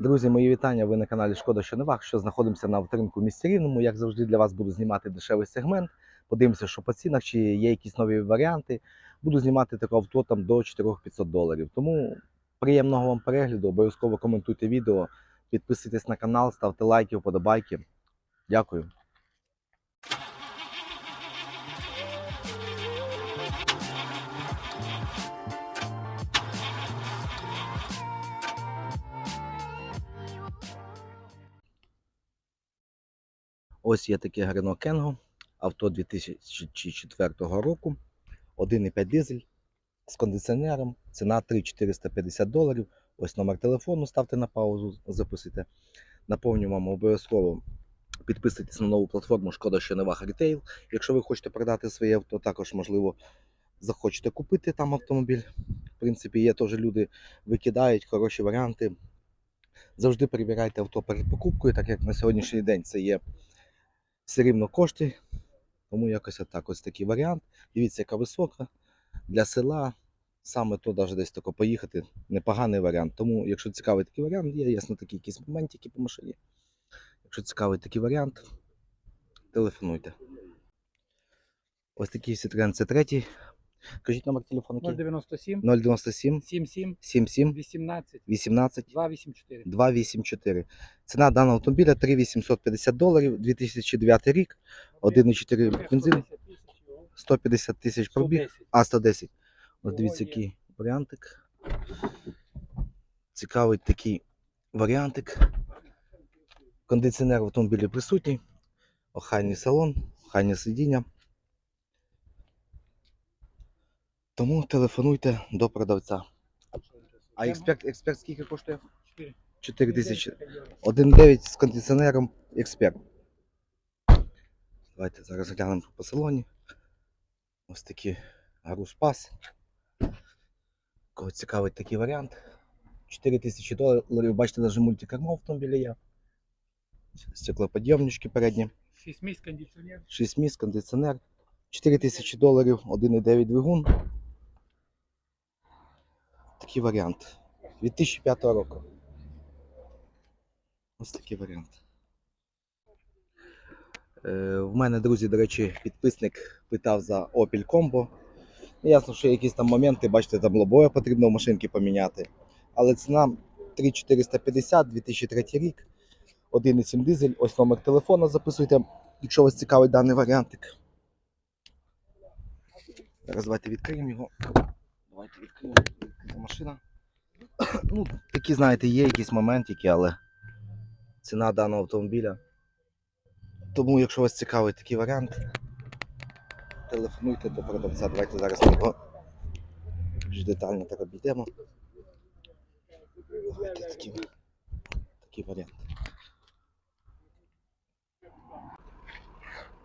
Друзі, мої вітання. Ви на каналі Шкода, що не вах, що знаходимося на авторинку в місті Рівному. Як завжди, для вас буду знімати дешевий сегмент. Подивимося, що по цінах, чи є якісь нові варіанти. Буду знімати таке авто там до 4500 доларів. Тому приємного вам перегляду. Обов'язково коментуйте відео, підписуйтесь на канал, ставте лайки, вподобайки. Дякую. Ось є таке Renault Kengo, авто 2004 року, 1,5 дизель з кондиціонером, ціна 3450 доларів. Ось номер телефону, ставте на паузу, записуйте. Наповню вам обов'язково підписуйтесь на нову платформу Шкода, що не вага рітейл. Якщо ви хочете продати своє авто, також можливо захочете купити там автомобіль. В принципі, є теж люди викидають хороші варіанти. Завжди перевіряйте авто перед покупкою, так як на сьогоднішній день це є все рівно кошти. Тому якось отак ось такий варіант. Дивіться, яка висока. Для села саме то навіть десь тако поїхати непоганий варіант. Тому, якщо цікавий такий варіант, є ясно такі якісь моментики по машині. Якщо цікавий такий варіант, телефонуйте. Ось такий Citroen C3. Кажіть номер телефону. 097 097 77 77 18 18 284. 284. Ціна даного автомобіля 3850 доларів, 2009 рік, 1,4 бензин, 150 тисяч пробіг, а 110. Ось дивіться, який варіантик. Цікавий такий варіантик. Кондиціонер в автомобілі присутній, охайний салон, охайне сидіння. Тому телефонуйте до продавця. А експерт, експерт скільки коштує? 4 тисячі. 1.9 з кондиціонером експерт. Давайте зараз глянемо по салоні. Ось такий груз-пас. Кого цікавить такий варіант. 4 тисячі доларів. Бачите, навіть мультикармо в автомобілі є. Стеклоподйомнички передні. 6 місць кондиціонер. 6 місць, кондиціонер. 4 тисячі доларів, 1,9 двигун. Такий варіант. 2005 року. Ось такий варіант. Е, в мене, друзі, до речі, підписник питав за Opel Combo. Ясно, що якісь там моменти, бачите, там лобове потрібно в машинки поміняти. Але ціна 3450, 2003 рік. 1,7 дизель, ось номер телефона записуйте, якщо вас цікавить даний варіантик. Зараз давайте відкриємо його. Давайте відкриємо машина. Ну, такі, знаєте, є якісь моментики, але ціна даного автомобіля. Тому, якщо вас цікавить такий варіант, телефонуйте до продавця. Давайте зараз ми його більш детально так обійдемо. Давайте такий, такий варіант.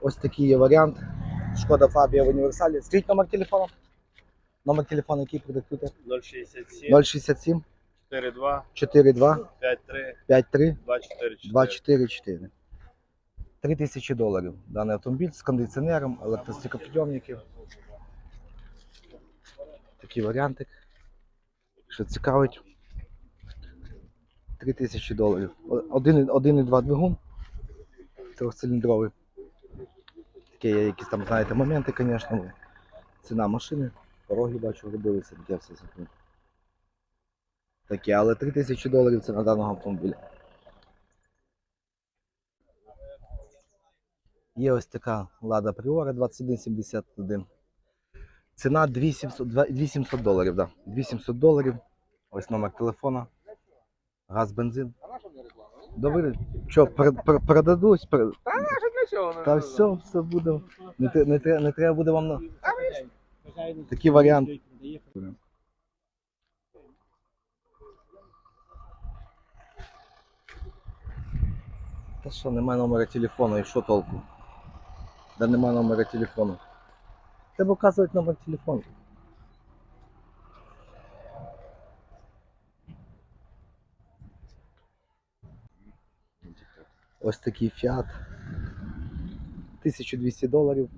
Ось такий є варіант. Шкода Фабія в універсалі. Скажіть номер телефону. Номер телефону, який продиктуєте? 067 067 42 42 53 53 24 244. 3 тисячі доларів. Даний автомобіль з кондиціонером, електростікопідйомників. Такий варіантик. Що цікавить. 3 тисячі доларів. 1,2 двигун. Трьохциліндровий. Такі є якісь там, знаєте, моменти, звісно. Ціна машини. Пороги бачу, робилися, таке все закрито. Таке, але 3 тисячі доларів ціна даного автомобіля. Є ось така Лада Priora 2171. Ціна 2700, 2700 доларів, да. 2700 доларів. Ось номер телефона. Газ, бензин. Добре, що, продадуть? Пер- Та все, все буде. Не, не, не треба буде вам на. Такий варіант. Та що, немає номера телефону, і що толку? Да немає номера телефону. Треба вказувати номер телефону. Ось такий Fiat. 1200 доларів.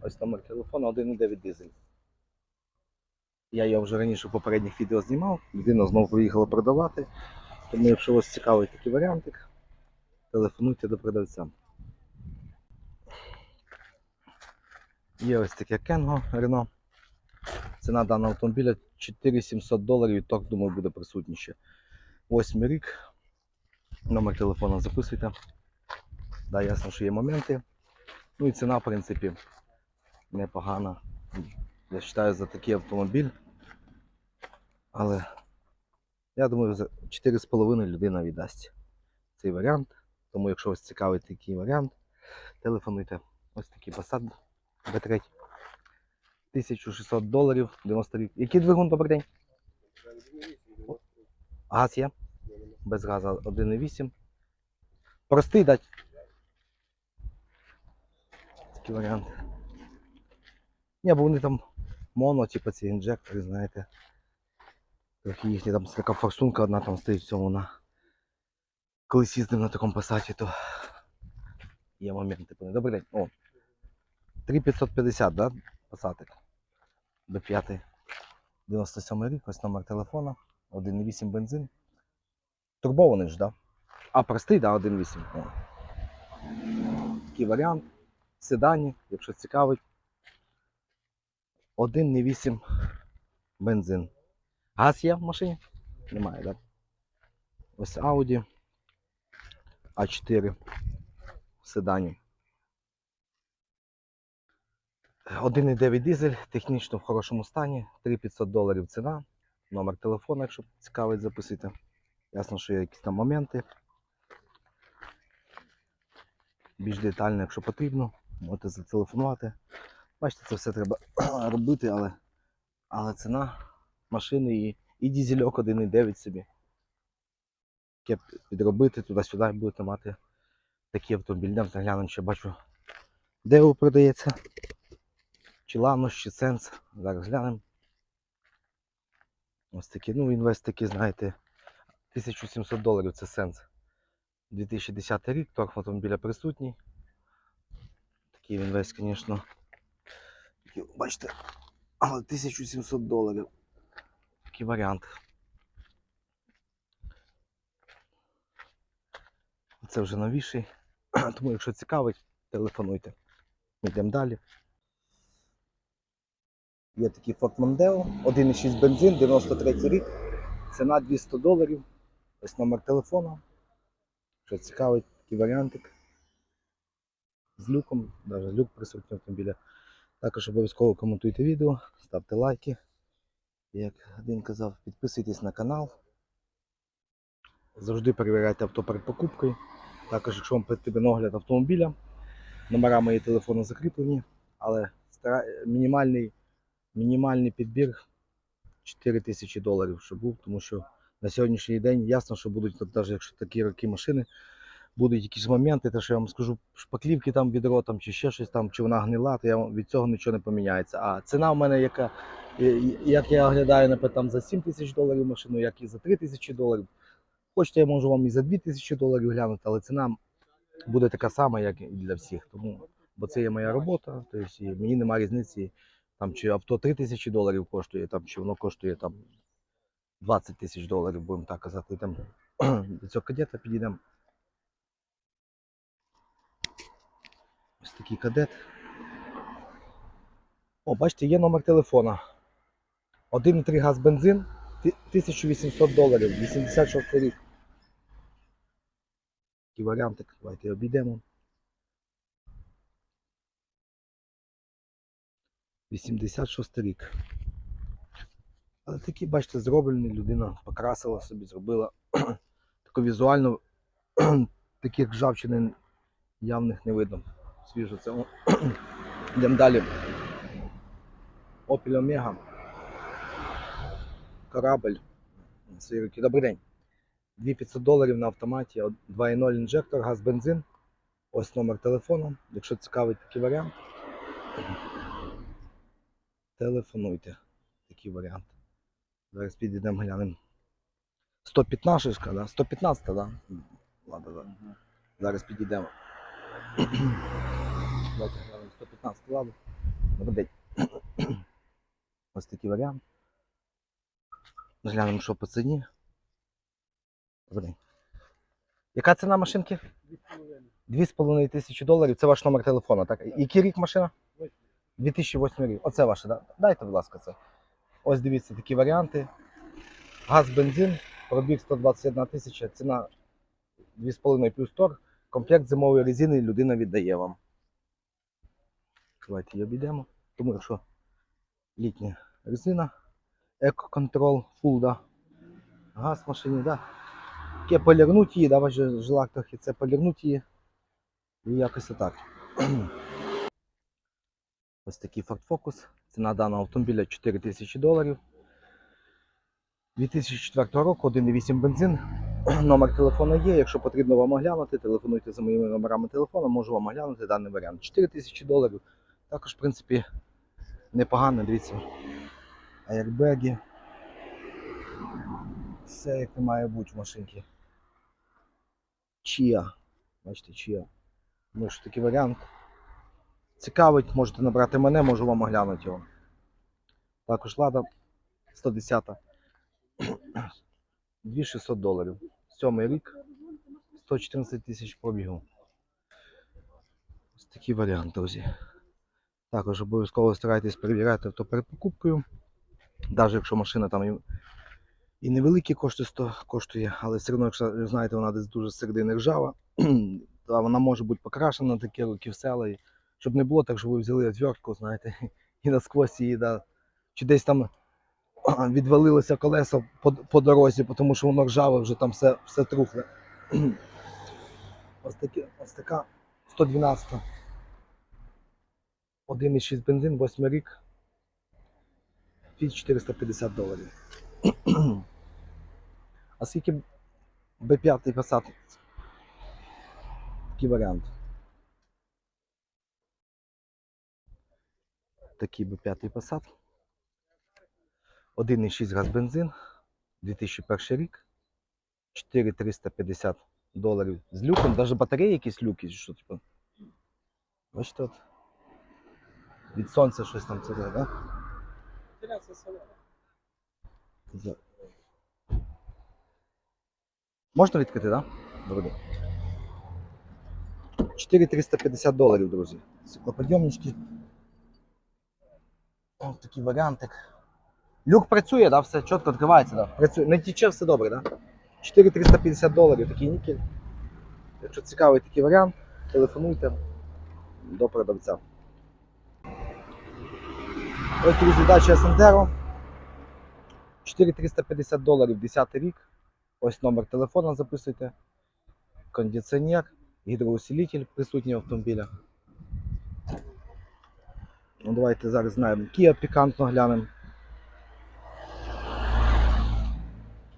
Ось номер телефону 1,9 дизель. Я його вже раніше в попередніх відео знімав. Людина знову поїхала продавати. Тому, якщо вас цікавить такий варіантик, телефонуйте до продавця. Є ось таке Кенго Рено. Ціна даного автомобіля 4700 доларів, і торг, думаю, буде присутній ще. Восьмий рік. Номер телефону записуйте. Да, ясно, що є моменти. Ну і ціна, в принципі, непогана. Я вважаю за такий автомобіль. Але я думаю, за 4,5 людина віддасть цей варіант. Тому, якщо вас цікавить такий варіант, телефонуйте. Ось такий Passat B3. 1600 доларів, 90 рік. Який двигун добрий день? Газ є? Без газу 1,8. Простий дать. Такий варіант. Ні, бо вони там моно, типу ці інжектори, знаєте. Трохи їхні там така форсунка одна там стоїть в цьому на. Колись їздив на такому пасаті, то є моменти. Добрий день. О. 3550, да? Пасатик. До 5. 97 рік, ось номер телефона. 1,8 бензин. Турбований ж, да? А, простий, да, 1,8. Такий варіант. Седані, якщо цікавить. 1,8 бензин. Газ є в машині? Немає, так? Ось Audi А4 в седані. 1,9 дизель, технічно в хорошому стані, 3500 доларів ціна. Номер телефону, якщо цікавить, записуйте. Ясно, що є якісь там моменти. Більш детально, якщо потрібно, можете зателефонувати. Бачите, це все треба робити, але, але ціна машини і, і дізельок 1,9 собі. Таке підробити туди-сюди будете мати такі автомобілі. Йдемо глянемо, ще бачу, де його продається. Чи Ланос, чи Сенс. Зараз глянемо. Ось такі, ну, інвест такий, знаєте, 1700 доларів це Сенс. 2010 рік, торг автомобіля присутній. Такий він весь, звісно. Бачите, але 1700 доларів. Такий варіант. Це вже новіший. Тому, якщо цікавить, телефонуйте. Ми йдемо далі. Є такий Ford Mondeo, 1,6 бензин, 93 рік. Ціна 200 доларів. Ось номер телефону. Що цікавить, такий варіантик. З люком, навіть люк присутній автомобіля. Також обов'язково коментуйте відео, ставте лайки. Як один казав, підписуйтесь на канал. Завжди перевіряйте авто перед покупкою. Також, якщо вам потрібен огляд автомобіля, номера мої телефону закріплені, але мінімальний, мінімальний підбір 4 тисячі доларів, щоб був, тому що на сьогоднішній день ясно, що будуть, навіть якщо такі роки машини, будуть якісь моменти, те, що я вам скажу, шпаклівки там відро там, чи ще щось там, чи вона гнила, то я, від цього нічого не поміняється. А ціна в мене, яка, як я оглядаю, там за 7 тисяч доларів машину, як і за 3 тисячі доларів. Хочете, я можу вам і за 2 тисячі доларів глянути, але ціна буде така сама, як і для всіх. Тому, бо це є моя робота, тобто мені немає різниці, там, чи авто 3 тисячі доларів коштує, там, чи воно коштує там, 20 тисяч доларів, будемо так казати. Там, до цього кадета підійдемо. Ось такий кадет. О, бачите, є номер телефона. 1,3 газ бензин, 1800 доларів, 86 рік. Такий варіантик, давайте обійдемо. 86 рік. Але такий, бачите, зроблений, людина покрасила собі, зробила таку візуально таких ржавчини явних не видно. Свіжо це. Йдемо далі. Opel Omega. Корабль. Свої. Добрий день. 2500 доларів на автоматі, 2.0 інжектор, газ, бензин. Ось номер телефону. Якщо цікавий такий варіант, телефонуйте. Такий варіант. Зараз підійдемо глянемо. 115, да? 115, так? Да? Ладно, ладно. Зараз підійдемо. Давайте глянемо 115 ладу. Добрий день. Ось такий варіант. Глянемо, що по ціні. Добрий. Яка ціна машинки? 2,5 тисячі доларів. Це ваш номер телефону, так? Який рік машина? 2008 рік. Оце ваше, так? Дайте, будь ласка, це. Ось дивіться такі варіанти. Газ, бензин, пробіг 121 тисяча, ціна 2,5 плюс торг. Комплект зимової резини людина віддає вам. Давайте її обійдемо. Тому якщо літня резина, еко-контрол, фул, да. Газ в машині, да. Таке полірнуть її, да, жилак трохи це полірнуть її. І якось отак. Ось такий Ford Focus. Ціна даного автомобіля 4 тисячі доларів. 2004 року, 1,8 бензин. Номер телефону є. Якщо потрібно вам оглянути, телефонуйте за моїми номерами телефону, можу вам оглянути даний варіант. 4 тисячі доларів. Також, в принципі, непогано, дивіться. Аербеги. Все як має бути в машинці. Чия. Бачите, чия. Ну що такий варіант. Цікавить, можете набрати мене, можу вам оглянути його. Також лада 110. 2600 доларів. Сьомий рік. 114 тисяч пробігу. Ось такий варіант, друзі. Також обов'язково старайтесь перевіряти авто перед покупкою. Навіть якщо машина там і, невеликі кошти коштує, але все одно, якщо знаєте, вона десь дуже середини ржава, то вона може бути покрашена на такі роки все, але щоб не було так, що ви взяли отвертку, знаєте, і насквозь її, да, чи десь там відвалилося колесо по, по дорозі, тому що воно ржаве, вже там все, все трухле. Ось, такі, ось така 112. 1,6 бензин, 8 рік. Фіт 450 доларів. а скільки B5 Passat? Такий варіант. Такий B5 Passat. 1,6 газ бензин. 2001 рік. 4350 доларів з люком. Навіть батареї якісь люки, що типу. Бачите от. Від сонця щось там це, да? Можна відкрити, так? Да? Добре. 4350 доларів, друзі. Стеклоподйомнички. Ось такий варіантик. Люк працює, да? все чітко відкривається, да? працює. Не тіче, все добре? Да? 4350 доларів, такий нікель. Якщо цікавий такий варіант, телефонуйте до продавця. Ось, друзі, дача Сандеро. 4350 доларів 10 рік. Ось номер телефона записуйте. Кондиціонер, гідроусилитель присутній в автомобілях. Ну, давайте зараз знаємо. Kia пікантно глянемо.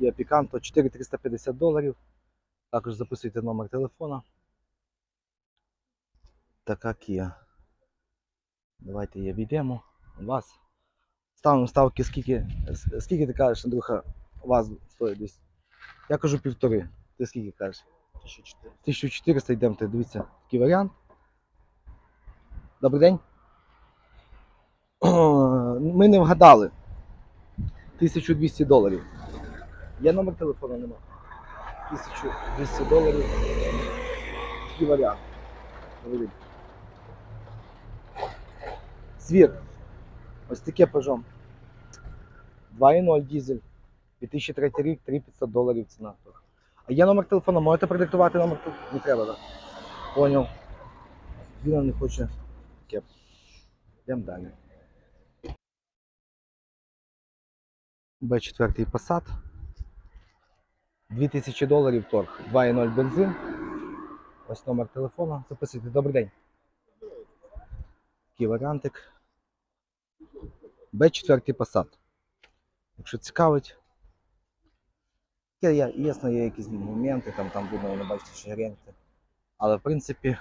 Kia Picanto 4350 доларів. Також записуйте номер телефона. Така Kia. Давайте її відійдемо. Вас. Ставимо ставки, скільки, скільки ти кажеш, Андрюха, у вас стоїть десь? Я кажу півтори. Ти скільки кажеш? 1400 йдемо, дивіться, такий варіант. Добрий день. Ми не вгадали. 1200 доларів. Є номер телефону нема. 1200 доларів. Такий варіант. Звір. Ось таке Peugeot. 2.0 дізель. 2003 рік, 3500 доларів ціна. А є номер телефону, можете продиктувати номер телефону? Не треба, так? Поняв. Він не хоче кеп. Йдемо далі. Б4 Passat. 2000 доларів торг. 2.0 бензин. Ось номер телефону. Записуйте. Добрий день. Такий варіантик. Б4 Passat. Якщо цікавить. Є, ясно, є якісь моменти, там, там видно, ви не бачите шагренки. Але в принципі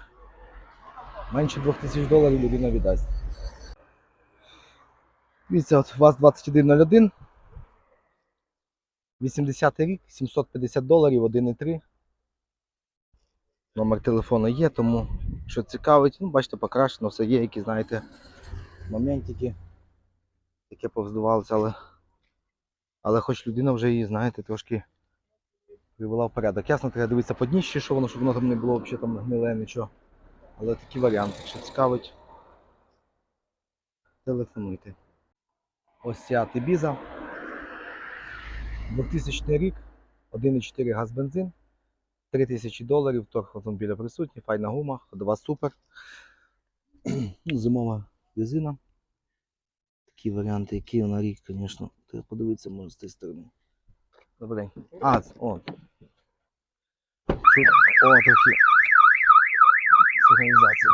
менше 2000 доларів людина віддасть. Дивіться, от ВАЗ-2101. 80 рік, 750 доларів, 1,3. Номер телефону є, тому що цікавить, ну, бачите, покрашено, все є, які, знаєте, моментики, яке повздувалося, але, але хоч людина вже її, знаєте, трошки привела в порядок. Ясно, треба дивитися по дніщі, що воно, щоб воно там не було взагалі там гниле, нічого. Але такі варіанти. Якщо цікавить, телефонуйте. Ось ця Тибіза. 2000 рік, 1,4 газ бензин, 3000 доларів, торг автомобіля присутній, файна гума, ходова супер. Ну, Зимова резина. Такі варіанти, які вона рік, звісно, треба подивитися, може з цієї сторони. Добрий день. А, о. Тут, о, трохи. Сигналізація.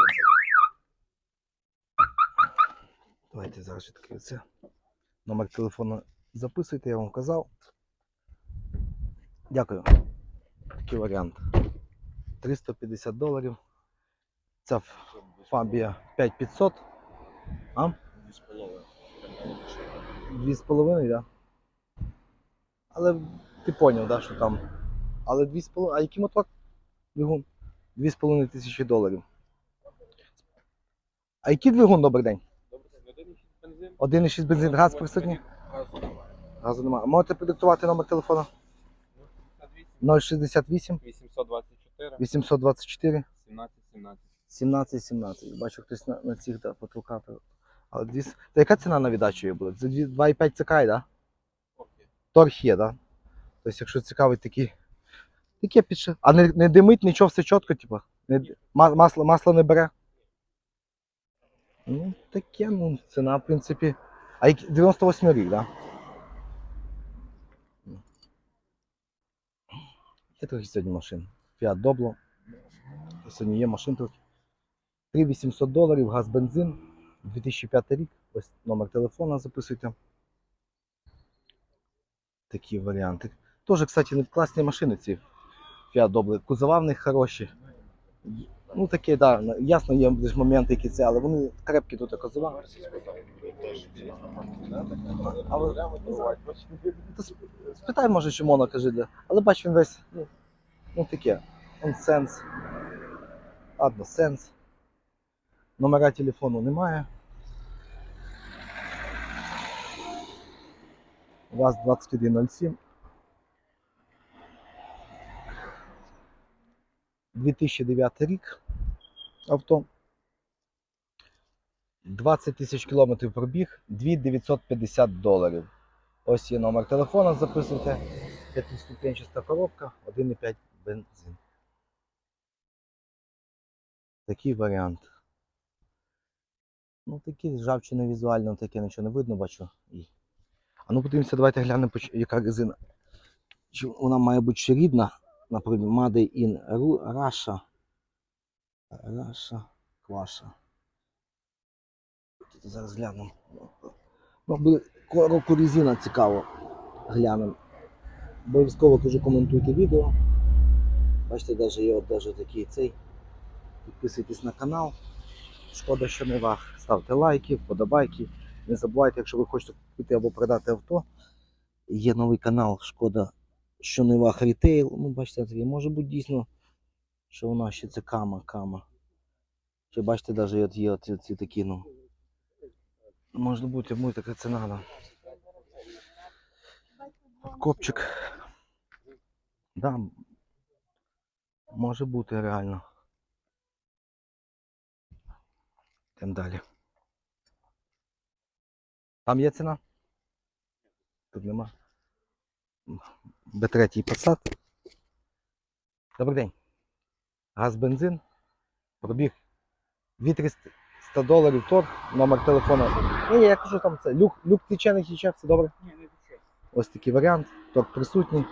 Давайте зараз відкрию це. Номер телефону записуйте, я вам казав. Дякую. Такий варіант. 350 доларів. Ця Фабія 5500. А? 2,5, так? Але ти поняв, да, що там. Але 2,5. А який мотор? Двигун? 2,5 тисячі доларів. А який двигун, добрий день? Добрий день, 1,6 бензин. 1,6 бензин, газ присутній? Газу немає. Можете продиктувати номер телефону? 068 824 824 17 17. 17 17. Бачу, хтось на, на цих да, потолкав. Але дві... Та яка ціна на віддачу її буде? Це 2,5 ЦК, так? Да? Торг є? Да? Тобто, якщо цікавить такі. Таке підше. А не, не димить, нічого, все чітко, типу. Не... Масло, масло не бере. Ну, таке, ну, ціна, в принципі. А 98 рік? Да? Є трохи сьогодні машин. Fiat Doblo. Сьогодні є машин трохи. 3800 доларів, газ, бензин. 2005 рік. Ось номер телефона записуйте. Такі варіанти. Тоже, кстати, не класні машини ці. Doblo. Кузова в них хороші. Ну таке, да, ясно, є моменти, які це, але вони крепкі тут кузова. Але, спитай, може, чи моно каже, де. Але бач, він весь, ну, ну таке. Он сенс. Ладно, сенс. Номера телефону немає. У вас 2107. 2009 рік авто. 20 тисяч кілометрів пробіг, 2950 доларів. Ось є номер телефона, записуйте. П'ятиступенчаста коробка, 1,5 бензин. Такий варіант. Ну, такі ржавчини візуально, таке нічого не видно, бачу. І... А ну подивимося, давайте глянемо, яка резина. Чи вона має бути рідна, наприклад, Made in Ru- Russia. Russia, Кваша. Тут Зараз глянемо. Ну, буде року резина цікаво. Глянемо. Обов'язково дуже коментуйте відео. Бачите, навіть є от даже такий цей. Підписуйтесь на канал. Шкода, що не вах. Ставте лайки, вподобайки. Не забувайте, якщо ви хочете купити або продати авто. Є новий канал Шкода, що не вах рітейл. Ну, бачите, таке може бути дійсно, що у нас ще це кама, кама. Чи бачите, навіть є оці, ці такі, ну. Може бути, буде така ціна. Да. Копчик. Да. Може бути реально. Йдемо далі. Там є ціна? Тут нема. Б3 Passat. Добрий день. Газ бензин. Пробіг 2300 доларів торг, номер телефону. Ні, ні, я кажу там це. Люк, люк тече, не тече, все добре. Ні, не тече. Ось такий варіант. Торг присутній.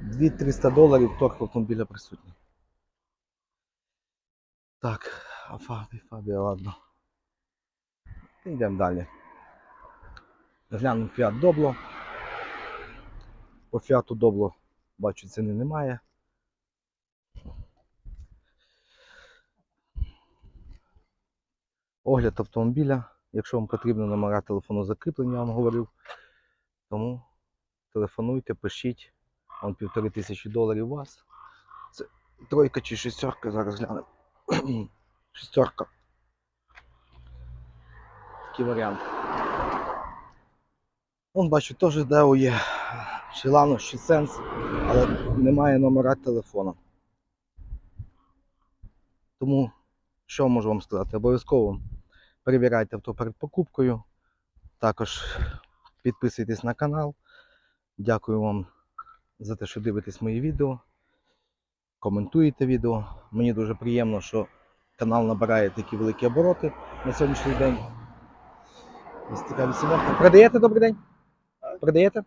2300 доларів торг автомобіля присутній. Так, а Фабі, Фабі, ладно. Йдемо далі. Глянемо Fiat Doblo. По Fiat Doblo бачу ціни немає. Огляд автомобіля. Якщо вам потрібно номера телефону закріплення, я вам говорив. Тому телефонуйте, пишіть. Вон півтори тисячі доларів у вас. Це тройка чи шестерка, зараз глянемо. Шестерка. Такий варіант. Вон бачу, теж Део є. Чи Лано, чи Сенс, але немає номера телефона. Тому що можу вам сказати? Обов'язково перевіряйте авто перед покупкою. Також підписуйтесь на канал. Дякую вам за те, що дивитесь мої відео. Коментуєте відео. Мені дуже приємно, що канал набирає такі великі обороти на сьогоднішній день. Ось така вісімерка. Продаєте добрий день? Продаєте?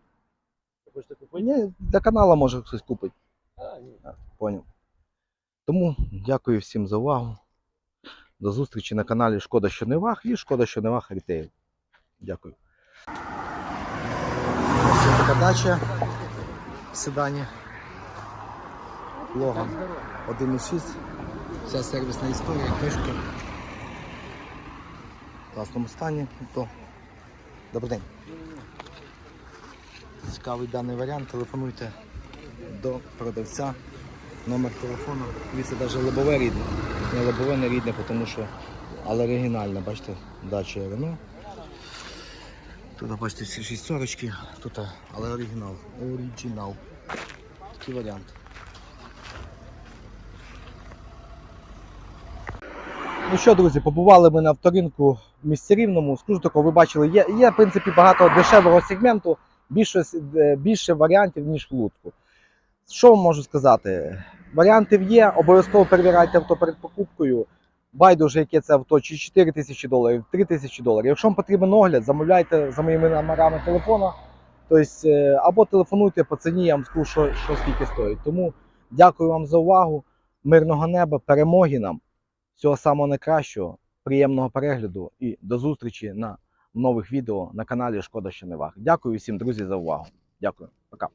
Хочете купити? Ні, для каналу може хтось купить. А, ні. Поняв. Тому дякую всім за увагу. До зустрічі на каналі Шкода, що не ваг і Шкода, що не ваг Рітейл. Дякую. Ось така дача в Седані. Логан 1.6. Вся сервісна історія, книжки. В класному стані. То. Добрий день. Цікавий даний варіант. Телефонуйте до продавця. Номер телефону. Дивіться, навіть лобове рідне. Не лобове не рідне, тому що. Але оригінальне, бачите, дача Рено. Тут бачите всі шість сорочки, тут, але оригінал. Оригінал. Такий варіант. Ну що, друзі, побували ми на авторинку в місті Рівному. Скажу тако, ви бачили, є, є в принципі багато дешевого сегменту, більше, е, більше варіантів, ніж в Луцьку. Що можу сказати? Варіантів є, обов'язково перевіряйте авто перед покупкою. Байдуже, яке це авто, чи 4 тисячі доларів, 3 тисячі доларів. Якщо вам потрібен огляд, замовляйте за моїми номерами телефона. Тобто, е, або телефонуйте по ціні, я вам скажу, що, що скільки стоїть. Тому дякую вам за увагу. Мирного неба, перемоги нам. Всього самого найкращого, приємного перегляду і до зустрічі на нових відео на каналі Шкода що не ваг. Дякую всім, друзі, за увагу. Дякую. Пока.